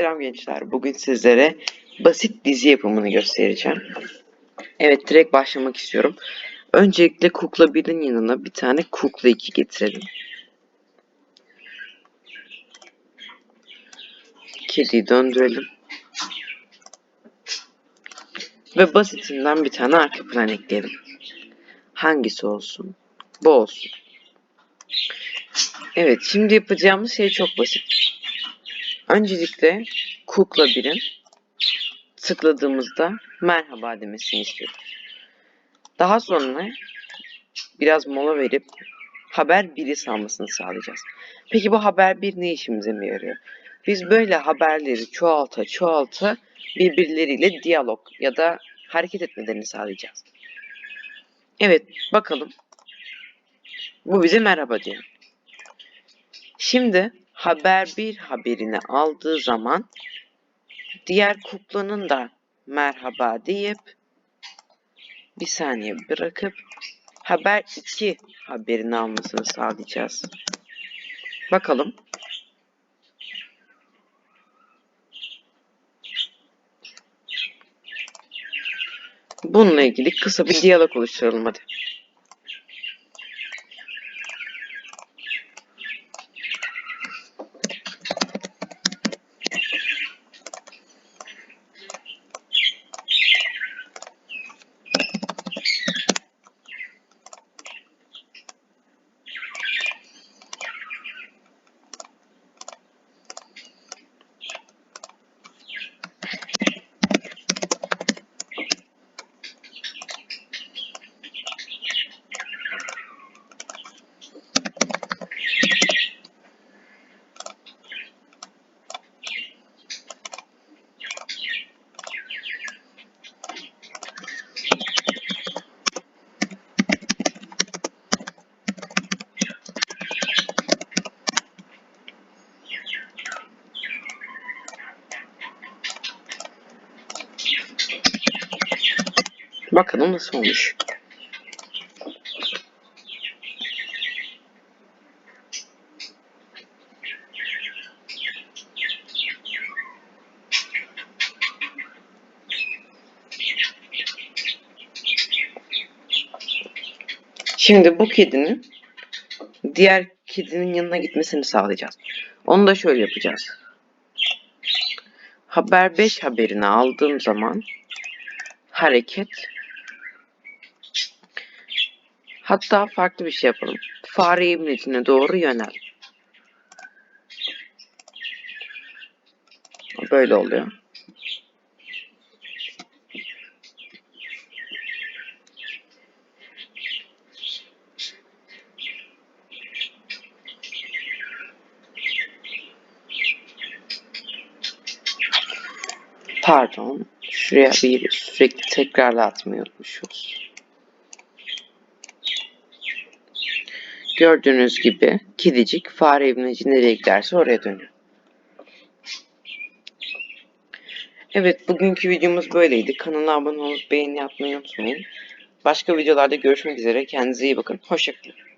Selam gençler. Bugün sizlere basit dizi yapımını göstereceğim. Evet direkt başlamak istiyorum. Öncelikle Kukla 1'in yanına bir tane Kukla 2 getirelim. Kediyi döndürelim. Ve basitinden bir tane arka plan ekleyelim. Hangisi olsun? Bu olsun. Evet şimdi yapacağımız şey çok basit. Öncelikle Kukla 1'in tıkladığımızda merhaba demesini istiyoruz. Daha sonra biraz mola verip haber 1'i salmasını sağlayacağız. Peki bu haber 1 ne işimize mi yarıyor? Biz böyle haberleri çoğalta çoğalta birbirleriyle diyalog ya da hareket etmelerini sağlayacağız. Evet bakalım. Bu bize merhaba diyor. Şimdi haber bir haberini aldığı zaman diğer kuklanın da merhaba deyip bir saniye bırakıp haber 2 haberini almasını sağlayacağız. Bakalım. Bununla ilgili kısa bir diyalog oluşturalım hadi. Bakalım nasıl olmuş. Şimdi bu kedinin diğer kedinin yanına gitmesini sağlayacağız. Onu da şöyle yapacağız. Haber 5 haberini aldığım zaman hareket hatta farklı bir şey yapalım. Fare emniyetine doğru yönel. Böyle oluyor. Pardon. Şuraya bir sürekli tekrarla atmayı unutmuşuz. Gördüğünüz gibi kedicik fare evine nereye giderse oraya dönüyor. Evet bugünkü videomuz böyleydi. Kanala abone olup beğeni yapmayı unutmayın. Başka videolarda görüşmek üzere. Kendinize iyi bakın. Hoşçakalın.